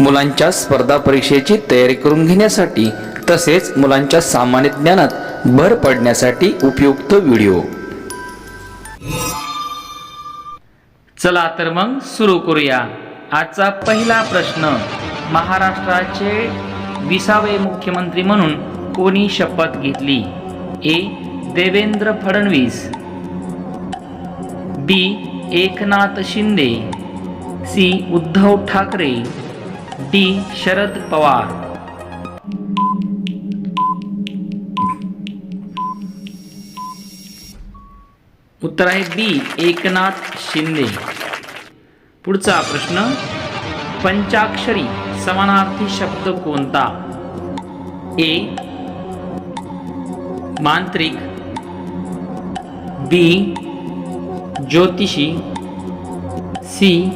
मुलांच्या स्पर्धा परीक्षेची तयारी करून घेण्यासाठी तसेच मुलांच्या सामान्य ज्ञानात भर पडण्यासाठी उपयुक्त व्हिडिओ. चला तर मग सुरू करूया. आजचा पहिला प्रश्न. महाराष्ट्राचे विसावे मुख्यमंत्री म्हणून कोणी शपथ घेतली? A. Devendra Fadnavis. B. Eknath Shinde. C. Uddhav Thackeray. D. Sharad Pawar. उत्तर आहे बी. एकनाथ शिंदे. पुढचा प्रश्न पंचाक्षरी समानार्थी शब्द कोणता? ए. मांत्रिक. बी. ज्योतिषी. सी.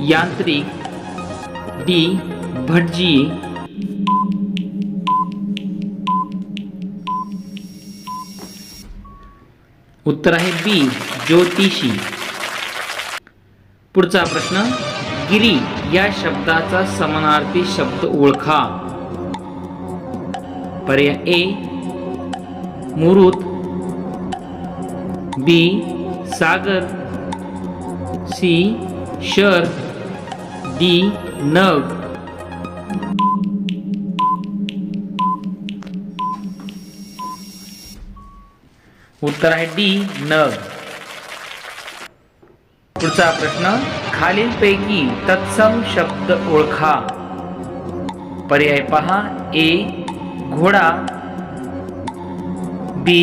यांत्रिक. डी भटजी. उत्तर आहे बी ज्योतिषी. पुढचा प्रश्न गिरी या शब्दाचा समानार्थी शब्द ओळखा. पर्याय ए मुरुत. बी सागर. सी शर. डी नग. उत्तर आहे डी नग. पुढचा प्रश्न खालीलपैकी तत्सम शब्द ओळखा. पर्याय पहा ए घोडा बी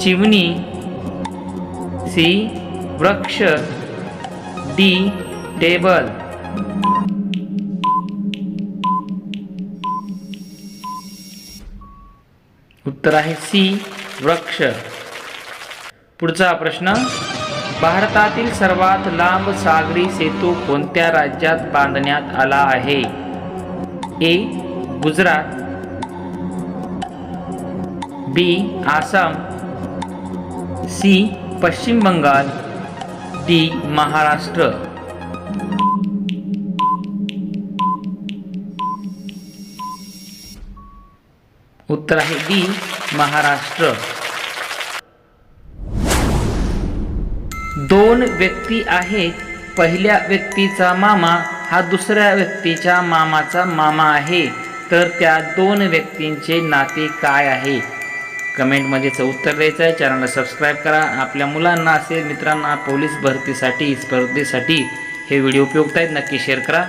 चिमणी सी वृक्ष डी टेबल उत्तर आहे सी वृक्ष. पुढचा प्रश्न भारतातील सर्वात लांब सागरी सेतू कोणत्या राज्यात बांधण्यात आला आहे? A Gujarat. B Assam. C Paschim Bengal. D Maharashtra. उत्तर आहे डी महाराष्ट्र. दोन व्यक्ती आहेत पहिल्या व्यक्तीचा मामा हा दुसऱ्या व्यक्तीच्या मामाचा मामा आहे. तर त्या दोन व्यक्तींचे नाते काय आहे? कमेंटमध्येच उत्तर द्यायचं आहे. चॅनलला सबस्क्राईब करा. आपल्या मुलांना असेल मित्रांना पोलीस भरतीसाठी स्पर्धेसाठी हे व्हिडिओ उपयुक्त आहेत. नक्की शेअर करा.